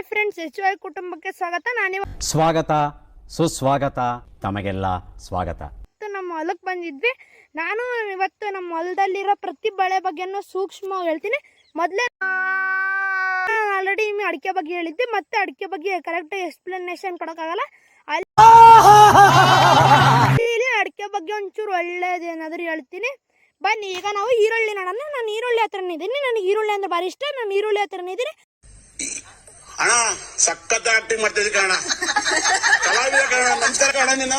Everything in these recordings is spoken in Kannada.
ಹಾಯ್ ಫ್ರೆಂಡ್ಸ್ ಎಚ್ ವೈ ಕುಟುಂಬಕ್ಕೆ ಸ್ವಾಗತ. ನಾನಿವ ಸ್ವಾಗತ ಸುಸ್ವಾಗತ ತಮಗೆಲ್ಲ ಸ್ವಾಗತ. ನಮ್ಮ ಹೊಲಕ್ಕೆ ಬಂದಿದ್ವಿ. ನಾನು ಇವತ್ತು ನಮ್ಮ ಹೊಲದಲ್ಲಿರೋ ಪ್ರತಿ ಬಳೆ ಬಗ್ಗೆನೂ ಸೂಕ್ಷ್ಮವಾಗಿ ಹೇಳ್ತೀನಿ. ಮೊದಲೇ ಆಲ್ರೆಡಿ ಅಡಿಕೆ ಬಗ್ಗೆ ಹೇಳಿದ್ದೆ. ಮತ್ತೆ ಅಡಿಕೆ ಬಗ್ಗೆ ಕರೆಕ್ಟ್ ಎಕ್ಸ್ಪ್ಲನೇಷನ್ ಕೊಡೋಕ್ಕಾಗಲ್ಲ. ಅಲ್ಲಿ ಅಡಿಕೆ ಬಗ್ಗೆ ಒಂಚೂರು ಒಳ್ಳೇದು ಏನಾದರೂ ಹೇಳ್ತೀನಿ. ಬನ್ನಿ ಈಗ ನಾವು ಈರುಳ್ಳಿ ನೋಡೋಣ. ನಾನು ಈರುಳ್ಳಿ ಹತ್ರನೇ ಇದ್ದೀನಿ. ನನಗೆ ಈರುಳ್ಳಿ ಅಂದ್ರೆ ಭಾರಿ ಇಷ್ಟ. ನಾನು ಈರುಳ್ಳಿ ಹತ್ರನೇ ಇದ್ದೀನಿ. ಅಣ್ಣ, ಸಖತ್ ಆಕ್ಟಿಂಗ್ ಮಾಡ್ತಿದ್ವಿ ಕಣ ಕಲಾವಿದ ಕಣ ನಮಸ್ಕಾರ ಕಣ ನೀನು.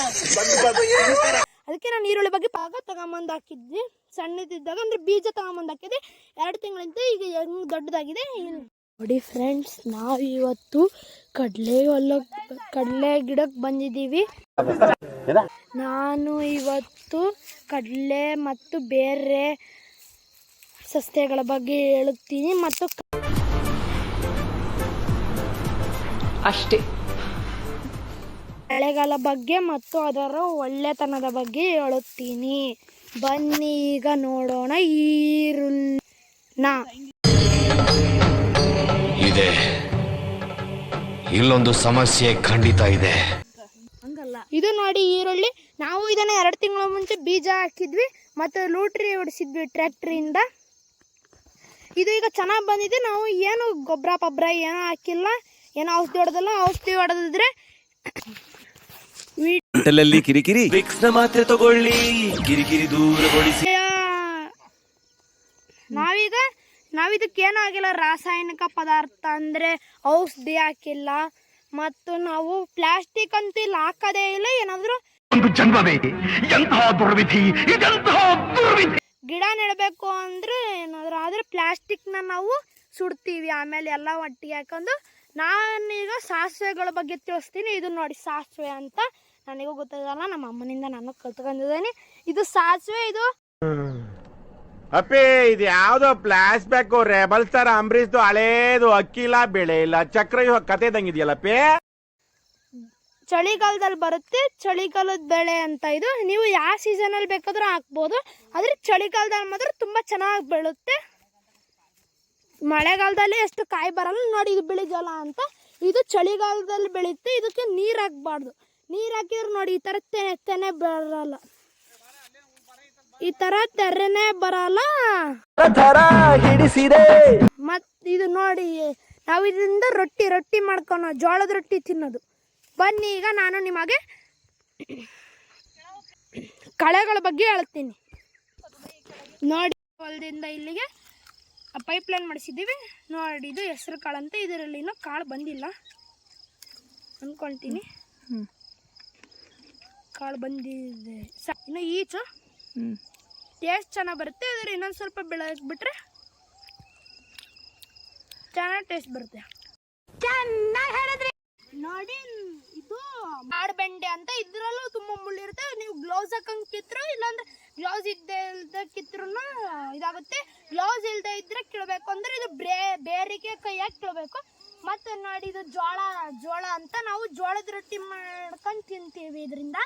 ಅದಕ್ಕೆ ನಾನು ಈರುಳ್ಳಿ ಬಗ್ಗೆ ಪಾಗ ತಗೊಂಬಂದು ಹಾಕಿದ್ವಿ ಸಣ್ಣದಿದ್ದಾಗ ಅಂದ್ರೆ ಬೀಜ ತಗೊಂಬಂದು ಹಾಕಿದ್ವಿ ಎರಡು ತಿಂಗಳಿಂದ ಈಗ ಹೆಂಗ್ ದೊಡ್ಡದಾಗಿದೆ ನೋಡಿ ಫ್ರೆಂಡ್ಸ್ ನಾವು ಇವತ್ತು ಕಡಲೆ ಹೊಲ ಕಡಲೆ ಗಿಡಕ್ಕೆ ಬಂದಿದ್ದೀವಿ. ನಾನು ಇವತ್ತು ಕಡಲೆ ಮತ್ತು ಬೇರೆ ಸಸ್ಯಗಳ ಬಗ್ಗೆ ಹೇಳುತ್ತೀನಿ ಮತ್ತು ಅಷ್ಟೇ. ಮಳೆಗಾಲ ಬಗ್ಗೆ ಮತ್ತು ಅದರ ಒಳ್ಳೆತನದ ಬಗ್ಗೆ ಹೇಳುತ್ತೀನಿ. ಬನ್ನಿ ಈಗ ನೋಡೋಣ ಈರುಳ್ಳ ಇದೆ. ಇಲ್ಲೊಂದು ಸಮಸ್ಯೆ ಖಂಡಿತ ಇದೆ. ಇದು ನೋಡಿ ಈರುಳ್ಳಿ. ನಾವು ಇದನ್ನ ಎರಡು ತಿಂಗಳ ಮುಂಚೆ ಬೀಜ ಹಾಕಿದ್ವಿ. ಮತ್ತು ಲೂಟ್ರಿ ಹೊಡಿಸಿದ್ವಿ ಟ್ರ್ಯಾಕ್ಟ್ರಿಯಿಂದ ಇದು ಈಗ ಚೆನ್ನಾಗಿ ಬಂದಿದೆ. ನಾವು ಏನು ಗೊಬ್ಬರ ಪಬ್ರ ಏನೂ ಹಾಕಿಲ್ಲ. ಏನೋ ಔಷಧಿ ಹೊಡೆದಲ್ಲ ಔಷಧಿ ಹೊಡೆದಿದ್ರೆ ಗಂಟಲಲ್ಲಿ ಕಿರಿಕಿರಿ. ವಿಕ್ಸ್ನ ಮಾತ್ರೆ ತಗೊಳ್ಳಿ ಕಿರಿಕಿರಿ ದೂರಗೊಳಿಸಿ. ನಾವೀಗ ನಾವಿದಕ್ಕೆ ಆಗಿಲ್ಲ. ರಾಸಾಯನಿಕ ಪದಾರ್ಥ ಅಂದರೆ ಔಷಧಿ ಹಾಕಿಲ್ಲ. ಮತ್ತು ನಾವು ಪ್ಲಾಸ್ಟಿಕ್ ಅಂತೂ ಇಲ್ಲಿ ಹಾಕದೇ ಇಲ್ಲ. ಏನಾದರೂ ಒಂದು ಜನ್ಮವೇ ಎಂತಹ ದುರ್ವಿಧಿ ಇದೆಂತಹ ದುರ್ವಿಧಿ. ಗಿಡ ನೆಡಬೇಕು ಅಂದರೆ ಏನಾದರೂ ಆದರೆ ಪ್ಲಾಸ್ಟಿಕ್ನ ನಾವು ಸುಡ್ತೀವಿ. ಆಮೇಲೆ ಎಲ್ಲ ಒಟ್ಟಿಗೆ ಹಾಕೊಂಡು ನಾನೀಗ ಸಾಸಿವೆಗಳ ಬಗ್ಗೆ ತಿಳಿಸ್ತೀನಿ. ಇದು ನೋಡಿ ಸಾಸಿವೆ ಅಂತ ನನಗೂ ಗೊತ್ತಾಗಲ್ಲ. ನಮ್ಮ ಅಮ್ಮನಿಂದ ನಾನು ಕಲ್ತ್ಕೊಂಡಿದ್ದೀನಿ. ಇದು ಸಾಸಿವೆ ಇದು ಅಪ್ಪಿ ಇದು ಯಾವ್ದೋ ಫ್ಲಾಶ್ ಬ್ಯಾಕ್ ರೆಬಲ್ ಸ್ಟಾರ್ ಅಂಬರೀಶ್ದು ಹಳೇದು ಅಕ್ಕಿ ಇಲ್ಲ ಬೆಳೆ ಇಲ್ಲ. ಚಕ್ರ ಇವಾಗ ಕತೆ ಇದಂಗಿದೆಯಲ್ಲಪ್ಪಿ ಚಳಿಗಾಲದಲ್ಲಿ ಬರುತ್ತೆ. ಚಳಿಗಾಲದ ಬೆಳೆ ಅಂತ ಇದು. ನೀವು ಯಾವ ಸೀಸನಲ್ಲಿ ಬೇಕಾದರೂ ಹಾಕ್ಬೋದು. ಆದರೆ ಚಳಿಗಾಲದಲ್ಲಿ ಮಾತ್ರ ತುಂಬ ಚೆನ್ನಾಗಿ ಬೆಳುತ್ತೆ. ಮಳೆಗಾಲದಲ್ಲಿ ಎಷ್ಟು ಕಾಯಿ ಬರಲ್ಲ ನೋಡಿ ಇದು ಬಿಳಿ ಜಲ ಅಂತ. ಇದು ಚಳಿಗಾಲದಲ್ಲಿ ಬೆಳೆಯುತ್ತೆ, ಇದಕ್ಕೆ ನೀರು ಹಾಕ್ಬಾರ್ದು. ನೀರು ಹಾಕಿದ್ರೆ ನೋಡಿ ಈ ಥರ ತೆನೆ ತೆನೆ ಬರಲ್ಲ. ಈ ಥರ ತೆರೆನೇ ಬರಲ್ಲ. ಮತ್ ಇದು ನೋಡಿ, ನಾವು ಇದರಿಂದ ರೊಟ್ಟಿ ರೊಟ್ಟಿ ಮಾಡ್ಕೊಳೋ, ಜೋಳದ ರೊಟ್ಟಿ ತಿನ್ನೋದು. ಬನ್ನಿ ಈಗ ನಾನು ನಿಮಗೆ ಕಳೆಗಳ ಬಗ್ಗೆ ಹೇಳ್ತೀನಿ. ನೋಡಿ ಹೊಲದಿಂದ ಇಲ್ಲಿಗೆ. ಪೈಪ್ ಲೈನ್ ಮಾಡಿಸಿದ್ದೀವಿ. ನೋಡಿ ಇದು ಹೆಸರು ಕಾಳು ಅಂತ ಇದರಲ್ಲಿ ಇನ್ನೂ ಕಾಳು ಬಂದಿಲ್ಲ. ಅಂದ್ಕೊಳ್ತೀನಿ. ಕಾಳು ಬಂದಿದೆ. ಸ ಇನ್ನು ಈಚು. ಟೇಸ್ಟ್ ಚೆನ್ನಾಗಿ ಬರುತ್ತೆ ಆದರೆ ಇನ್ನೊಂದು ಸ್ವಲ್ಪ ಬೆಳಗ್ಬಿಟ್ರೆ ಚೆನ್ನಾಗಿ ಟೇಸ್ಟ್ ಬರುತ್ತೆ. ಚೆನ್ನಾಗಿ ಹೇಳಿದ್ರಿ. ನೋಡಿ ಇದು ಬೆಂಡೆ ಅಂತ ಇದ್ರಲ್ಲೂ ತುಂಬ ಮುಳ್ಳಿರುತ್ತೆ ನೀವು ಗ್ಲೌಸ್ ಹಾಕಂಗೆ ಕಿತ್ರು ಇಲ್ಲಾಂದ್ರೆ ಗ್ಲೌಸ್ ಇದ್ದೇ ಇದಾಗುತ್ತೆ. ಗ್ಲೌಸ್ ಇಲ್ದೆ ಇದ್ರೆ ಕೀಳ್ಬೇಕು. ಅಂದ್ರೆ ಇದು ಬ್ರೇ ಬೇರಿಗೆ ಕೈಯಾಗಿ ಕೀಳ್ಬೇಕು. ಮತ್ತೆ ನೋಡಿ ಇದು ಜೋಳ ಜೋಳ ಅಂತ ನಾವು ಜೋಳದ ರೊಟ್ಟಿ ಮಾಡ್ಕೊಂಡು ತಿಂತೀವಿ ಇದರಿಂದ.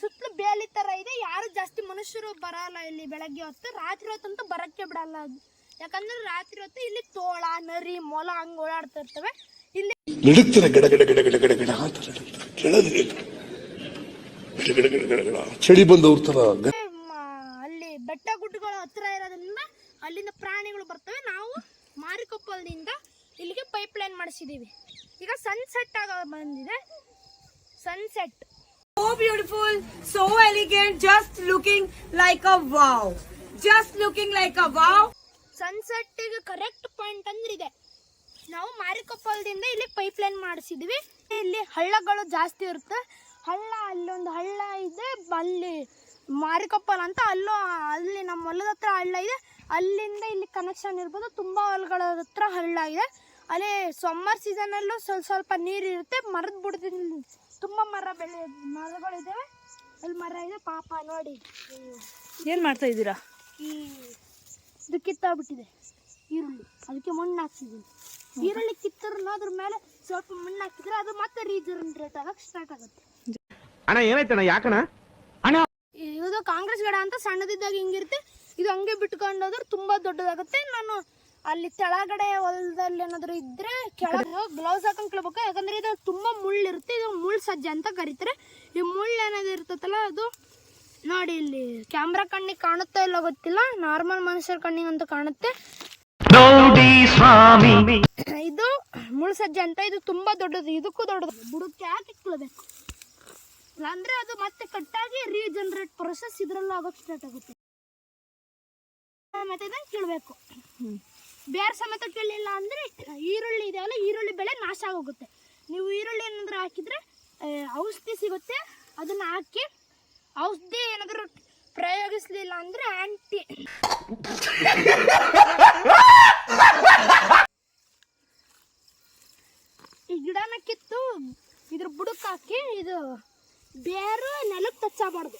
ಸುತ್ತಲೂ ಬೇಲಿ ಥರ ಇದೆ. ಯಾರು ಜಾಸ್ತಿ ಮನುಷ್ಯರು ಬರಲ್ಲ ಇಲ್ಲಿ ಬೆಳಗ್ಗೆ ಹೊತ್ತು. ರಾತ್ರಿ ಹೊತ್ತಂತೂ ಬರಕ್ಕೆ ಬಿಡಲ್ಲ ಅದು. ಯಾಕಂದ್ರೆ ರಾತ್ರಿ ಹೊತ್ತು ಇಲ್ಲಿ ತೋಳ ನರಿ ಮೊಲ ಹಂಗೆ ಓಡಾಡ್ತಾ ಇರ್ತವೆ. ಇಲ್ಲಿ ನಡುಕ್ತಾರೆ ಗಡ ಗಡ ಗಡ ಗಡ ಗಡ ಗಡ ಕೆಳಗೆ ಗಡ ಗಡ ಗಡ ಗಡ ಗಡ ಚಳಿ ಬಂದವ್ರ ತರ ಅಲ್ಲಿಂದ ಪ್ರಾಣಿಗಳು ಬರ್ತವೆ. ನಾವು ಮಾರಿಕೊಪ್ಪಲ್ನಿಂದ ಇಲ್ಲಿಗೆ ಪೈಪ್ ಲೈನ್ ಮಾಡಿಸಿದ್ದೀವಿ ಈಗ ಸನ್ಸೆಟ್ ಆಗ ಬಂದಿದೆ. Sunset so beautiful so elegant just looking like a wow just looking like a wow sunset correct point ಅಂದ್ರೆ ಇದೆ. ನಾವು ಮಾರಿಕೊಪ್ಪಲ್ದಿಂದ ಇಲ್ಲಿ ಪೈಪ್ ಲೈನ್ ಮಾಡಿಸಿದ್ವಿ. ಇಲ್ಲಿ ಹಳ್ಳಗಳು ಜಾಸ್ತಿ ಇರುತ್ತೆ. ಹಳ್ಳ ಅಲ್ಲೊಂದು ಹಳ್ಳ ಇದೆ. ಅಲ್ಲಿ ಮಾರಿಕೊಪ್ಪಲ್ ಅಂತ ಅಲ್ಲೂ ಅಲ್ಲಿ ನಮ್ಮ ಹೊಲದ ಹತ್ರ ಹಳ್ಳ ಇದೆ. ಅಲ್ಲಿಂದ ಇಲ್ಲಿ ಕನೆಕ್ಷನ್ ಇರ್ಬೋದು. ತುಂಬ ಹೊಲಗಳ ಹತ್ರ ಹಳ್ಳ ಇದೆ. ಅಲ್ಲಿ ಸಮ್ಮರ್ ಸೀಸನಲ್ಲೂ ಸ್ವಲ್ಪ ಸ್ವಲ್ಪ ನೀರು ಇರುತ್ತೆ. ಮರದ ಬುಡದಿಂದ ತುಂಬ ಮರ ಬೆಳೆ ಮರಗಳಿದ್ದಾವೆ ಅಲ್ಲಿ ಮರ ಇದೆ. ಪಾಪ ನೋಡಿ. ಏನು ಮಾಡ್ತಾ ಇದ್ದೀರಾ? ಈ ಇದು ಕಿತ್ತಾಗ್ಬಿಟ್ಟಿದೆ. ಈರುಳ್ಳಿ. ಅದಕ್ಕೆ ಮಣ್ಣು ಹಾಕ್ಸಿದ್ದೀನಿ. ಈರುಳ್ಳಿ ಕಿತ್ತರನ್ನ ಅದ್ರ ಮೇಲೆ ಸ್ವಲ್ಪ ಮಣ್ಣು ಹಾಕಿದ್ರೆ ಅದು ಮತ್ತೆ ರೀಜನರೇಟ್ ಆಗಕ್ಕೆ ಸ್ಟಾರ್ಟ್ ಆಗುತ್ತೆ. ಅಣ್ಣ ಏನಾಯ್ತಣ್ಣ? ಯಾಕಣ್ಣ? ಕಾಂಗ್ರೆಸ್ ಗಿಡ ಅಂತ ಸಣ್ಣದಿದ್ದಾಗ ಹಿಂಗಿರುತ್ತೆ. ಇದು ಹಂಗೆ ಬಿಟ್ಕೊಂಡೋದ್ರೆ ತುಂಬ ದೊಡ್ಡದಾಗುತ್ತೆ. ನಾನು ಅಲ್ಲಿ ಕೆಳಗಡೆ ಹೊಲದಲ್ಲಿ ಏನಾದ್ರು ಇದ್ರೆ ಕೆಳಗೆ ಗ್ಲೌಸ್ ಹಾಕೊಂಡ್ ಕೇಳ್ಬೇಕು. ಯಾಕಂದ್ರೆ ಇದು ತುಂಬಾ ಮುಳ್ಳು ಇರುತ್ತೆ. ಇದು ಮುಳ್ಳು ಸಜ್ಜೆ ಅಂತ ಕರೀತಾರೆ. ಈ ಮುಳ್ಳು ಏನಾದ್ರು ಇರ್ತೈತಲ್ಲ ಅದು ನೋಡಿ ಇಲ್ಲಿ ಕ್ಯಾಮ್ರಾ ಕಣ್ಣಿಗೆ ಕಾಣುತ್ತೋ ಇಲ್ಲ ಗೊತ್ತಿಲ್ಲ. ನಾರ್ಮಲ್ ಮನುಷ್ಯರ ಕಣ್ಣಿಗೆ ಅಂತ ಕಾಣುತ್ತೆ. ನೋಡಿ ಸ್ವಾಮಿ. ಇದು ಮುಳ್ಳು ಸಜ್ಜೆ ಅಂತ. ಇದು ತುಂಬಾ ದೊಡ್ಡದು. ಇದಕ್ಕೂ ದೊಡ್ಡದು. ಬುಡಕ್ಕೆ ಯಾಕೆ ಇಟ್ಕೊಳ್ಬೇಕು? ಅಂದ್ರೆ ಅದು ಮತ್ತೆ ಕಟ್ಟಾಗಿ ರೀಜನರೇಟ್ ಪ್ರೊಸೆಸ್ ಇದ್ರಲ್ಲೂ ಆಗೋಕೆ ಸ್ಟಾರ್ಟ್ ಆಗುತ್ತೆ. ಮತ್ತೆ ಕೀಳ್ಬೇಕು. ಬೇರೆ ಸಮೇತ ಕೇಳಲಿಲ್ಲ ಅಂದ್ರೆ ಈರುಳ್ಳಿ ಇದೆಯಲ್ಲ ಈರುಳ್ಳಿ ಬೆಳೆ ನಾಶ ಆಗೋಗುತ್ತೆ. ನೀವು ಈರುಳ್ಳಿ ಏನಾದರೂ ಹಾಕಿದ್ರೆ ಔಷಧಿ ಸಿಗುತ್ತೆ ಅದನ್ನ ಹಾಕಿ ಔಷಧಿ ಏನಾದ್ರು ಪ್ರಯೋಗಿಸ್ಲಿಲ್ಲ ಅಂದ್ರೆ ಆಂಟಿ ಈ ಗಿಡನ ಕಿತ್ತು ಇದ್ರ ಬುಡಕ್ಕೆ ಹಾಕಿ ಇದು ಬೇರು ನೆಲಕ್ಕೆ ಟಚ್ ಆಗಬಾರ್ದು.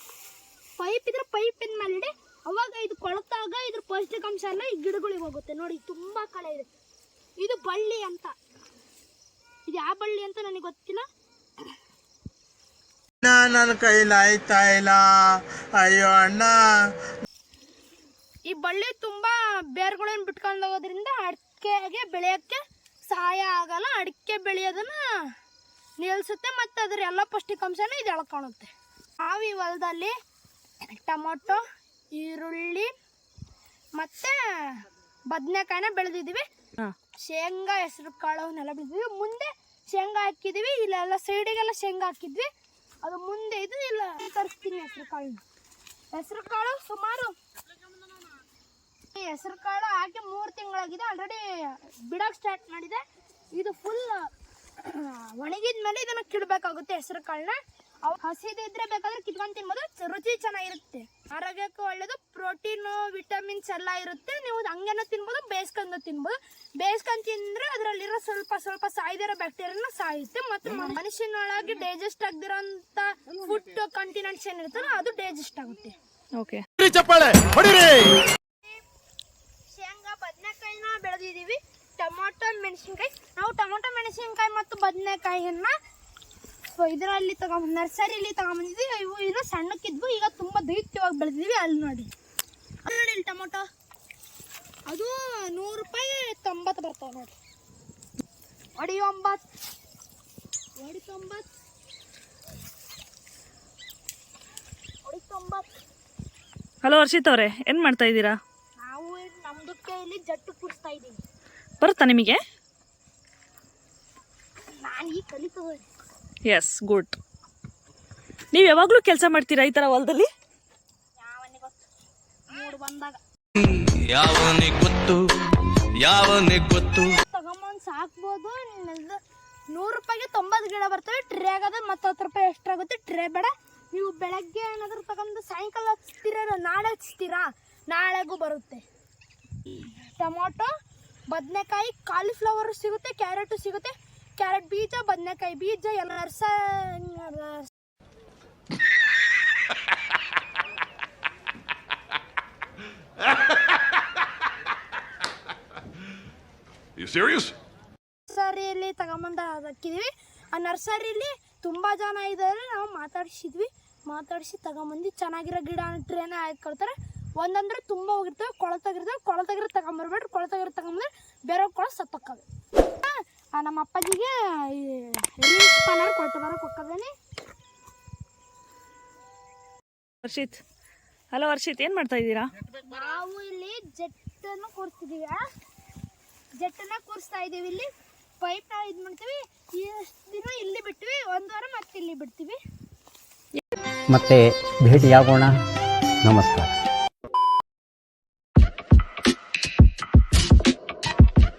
ಪೈಪ್ ಇದ್ರೆ ಪೈಪಿನ ಮೇಲೆ ಇಡಿ ಅವಾಗ ಇದು ಕೊಳತಾಗ ಇದ್ರ ಪೌಷ್ಟಿಕಾಂಶ ಎಲ್ಲ ಈ ಗಿಡಗಳಿಗೆ ಹೋಗುತ್ತೆ. ನೋಡಿ ತುಂಬಾ ಕಳೆ ಇದೆ. ಇದು ಬಳ್ಳಿ ಅಂತ. ಇದು ಯಾವ ಬಳ್ಳಿ ಅಂತ ನನಗೆ ಗೊತ್ತಿಲ್ಲ. ನನ್ನ ಕೈಲಾಯ್ತಾ ಇಲ್ಲ. ಅಯ್ಯೋ ಅಣ್ಣ. ಈ ಬಳ್ಳಿ ತುಂಬಾ ಬೇರ್ಗಳನ್ನ ಬಿಟ್ಕೊಂಡೋಗೋದ್ರಿಂದ ಅಡಿಕೆಗೆ ಬೆಳೆಯೋಕ್ಕೆ ಸಹಾಯ ಆಗಲ್ಲ. ಅಡಿಕೆ ಬೆಳೆಯೋದನ್ನ ನಿಲ್ಲಿಸುತ್ತೆ ಮತ್ತು ಅದ್ರ ಎಲ್ಲ ಪೌಷ್ಟಿಕಾಂಶನೂ ಇದು ಎಳ್ಕೊಳುತ್ತೆ ನಾವು ಈ ಹೊಲದಲ್ಲಿ ಟೊಮೊಟೊ ಈರುಳ್ಳಿ ಮತ್ತು ಬದನೆಕಾಯಿನ ಬೆಳೆದಿದ್ದೀವಿ. ಶೇಂಗಾ ಹೆಸರು ಕಾಳು ಅವನ್ನೆಲ್ಲ ಬೆಳೆದಿದ್ವಿ ಮುಂದೆ ಶೇಂಗಾ ಹಾಕಿದ್ದೀವಿ ಇಲ್ಲೆಲ್ಲ ಸೈಡಿಗೆಲ್ಲ ಶೇಂಗಾ ಹಾಕಿದ್ವಿ. ಅದು ಮುಂದೆ ಇದು ಇಲ್ಲ ತರಿಸ್ತೀನಿ ಹೆಸರು ಕಾಳು ಹೆಸರು ಕಾಳು ಸುಮಾರು ಈ ಹೆಸರು ಕಾಳು ಹಾಕಿ ಮೂರು ತಿಂಗಳಾಗಿದೆ. ಆಲ್ರೆಡಿ ಬಿಡೋಕೆ ಸ್ಟಾರ್ಟ್ ಮಾಡಿದೆ. ಇದು ಫುಲ್ ಒಣಗಿದ ಮೇಲೆ ಇದನ್ನ ಕಿಡ್ಬೇಕಾಗುತ್ತೆ ಹೆಸರು ಕಾಳನ್ನ. ಅವು ಹಸಿದಿದ್ರೆ ಬೇಕಾದ್ರೆ ಕಿತ್ಕೊಂಡು ತಿನ್ಬೋದು. ರುಚಿ ಚೆನ್ನಾಗಿರುತ್ತೆ. ಆರೋಗ್ಯಕ್ಕೂ ಒಳ್ಳೇದು. ಪ್ರೋಟೀನು ವಿಟಮಿನ್ಸ್ ಎಲ್ಲ ಇರುತ್ತೆ. ನೀವು ಹಂಗೇನೋ ತಿನ್ಬೋದು ಬೇಯಿಸ್ಕೊಂಡು ತಿನ್ಬೋದು. ಬೇಯಿಸ್ಕೊಂಡು ತಿಂದ್ರೆ ಅದರಲ್ಲಿರೋ ಸ್ವಲ್ಪ ಸ್ವಲ್ಪ ಸಾಯ್ದಿರೋ ಬ್ಯಾಕ್ಟೀರಿಯಾನ ಸಾಯುತ್ತೆ. ಮತ್ತು ಮನುಷ್ಯನೊಳಗೆ ಡೈಜೆಸ್ಟ್ ಆಗದಿರೋಂಥ ಫುಡ್ ಕಂಟಿನೆಂಟ್ಸ್ ಏನಿರುತ್ತಲ್ಲ ಅದು ಡೈಜೆಸ್ಟ್ ಆಗುತ್ತೆ. ಓಕೆ. ಶೇಂಗಾ ಬದನೆಕಾಯಿನ ಬೆಳೆದಿದ್ದೀವಿ. ಟೊಮೊಟೊ ಮೆಣಸಿನ್ಕಾಯಿ. ನಾವು ಟೊಮೊಟೊ ಮೆಣಸಿನ್ಕಾಯಿ ಮತ್ತು ಬದನೆಕಾಯಿಯನ್ನ ಇದರಲ್ಲಿ ತಗೊಂಬಂದ್ ನರ್ಸರಿಲಿ ತಗೊಂಬಂದಿದ್ವಿ ಇವು ಇನ್ನು ಸಣ್ಣಕ್ಕಿದ್ವು. ಈಗ ತುಂಬ ದೈತ್ಯವಾಗಿ ಬೆಳೆದಿದ್ವಿ ಅಲ್ಲಿ ನೋಡಿ. ಅಲ್ಲಿ ನೋಡಿ ಇಲ್ಲಿ ಟೊಮೊಟೊ. ಅದು ನೂರು ರೂಪಾಯಿ ತೊಂಬತ್ತು ಬರ್ತಾವೆ ನೋಡಿ. ಒಡಿ ಒಂಬತ್ತು ಒಡಿ ತೊಂಬತ್ತು ಒಡಿ ತೊಂಬತ್ತು ಹಲೋ ಹರ್ಷಿತ್ ಅವರೇ. ಏನು ಮಾಡ್ತಾ ಇದ್ದೀರಾ? ನಾವು ನಮ್ದು ಕೈಯಲ್ಲಿ ಜಟ್ಟು ಕುಡಿಸ್ತಾ ಇದ್ದೀವಿ. ಬರುತ್ತಾ ನಿಮಗೆ? ಎಸ್ ಗುಡ್ ನೀವು ಯಾವಾಗಲೂ ಕೆಲಸ ಮಾಡ್ತೀರಾ ಈ ಥರ ಹೊಲದಲ್ಲಿ? ಯಾವನಿಗೆ ಗೊತ್ತು? ಯಾವನಿಗೆ ಗೊತ್ತು? ತಗೊಂಬಂದು ಸಾಕ್ಬೋದು ನಿಮ್ಮೆಲ್ಲ ನೂರು ರೂಪಾಯಿಗೆ ತೊಂಬತ್ತು ಗಿಡ ಬರ್ತವೆ ಟ್ರೇ ಆಗೋದು ಮತ್ತು ಹತ್ತು ರೂಪಾಯಿ ಎಷ್ಟಾಗುತ್ತೆ ಟ್ರೇ ಬೇಡ. ನೀವು ಬೆಳಗ್ಗೆ ಏನಾದರೂ ತಗೊಂಡು ಸಾಯಂಕಾಲ ಹಚ್ತೀರ ನಾಳೆ ಹಚ್ತೀರಾ? ನಾಳೆಗೂ ಬರುತ್ತೆ. ಟೊಮೊಟೊ ಬದನೆಕಾಯಿ ಕಾಲಿಫ್ಲವರು ಸಿಗುತ್ತೆ ಕ್ಯಾರೆಟು ಸಿಗುತ್ತೆ. ಕ್ಯಾರೆಟ್ ಬೀಜ ಬದನೆಕಾಯಿ ಬೀಜ ಎಲ್ಲ ನರ್ಸ? ನರ್ಸರಿಯಲ್ಲಿ ತಗೊಂಬಂದು ಹಾಕಿದ್ವಿ. ಆ ನರ್ಸರಿಲಿ ತುಂಬ ಜನ ಇದ್ದಾರೆ ನಾವು ಮಾತಾಡಿಸಿದ್ವಿ. ಮಾತಾಡಿಸಿ ತಗೊಂಬಂದು ಚೆನ್ನಾಗಿರೋ ಗಿಡ ಟ್ರೇನ ಹಾಕೊಳ್ತಾರೆ ಒಂದಂದ್ರೆ ತುಂಬ ಹೋಗಿರ್ತವೆ ಕೊಳತಾಗಿರ್ತವೆ ಕೊಳತಾಗಿರ ತಗೊಂಬರ್ಬೇಡ್ರಿ ಕೊಳತಾಗಿರ ತಗೊಂಬಂದ್ರೆ ಬೇರೆ ಕೊಳ ಸತ್ತಕ್ಕವೆ ನಮ್ಮ ಅಪ್ಪಾಜಿಗೆ ಕೊಟ್ಟು ಬರೋಕೆ ಹೋಗ್ತದೇನೆ ವರ್ಷಿತ್ ಹಲೋ ವರ್ಷಿತ್ ಏನು ಮಾಡ್ತಾ ಇದ್ದೀರಾ? ನಾವು ಇಲ್ಲಿ ಜೆಟ್ಟನ್ನು ಕೂರಿಸ್ತಿದ್ದೀವಿ ಜೆಟ್ಟನ್ನು ಕೂರಿಸ್ತಾ ಇದ್ದೀವಿ ಇಲ್ಲಿ. ಪೈಪ್ನ ಇದು ಮಾಡ್ತೀವಿ. ಎಷ್ಟು ದಿನ ಇಲ್ಲಿ ಬಿಟ್ವಿ ಒಂದು ವಾರ ಮತ್ತೆ ಇಲ್ಲಿ ಬಿಡ್ತೀವಿ. ಮತ್ತೆ ಭೇಟಿಯಾಗೋಣ. ನಮಸ್ಕಾರ.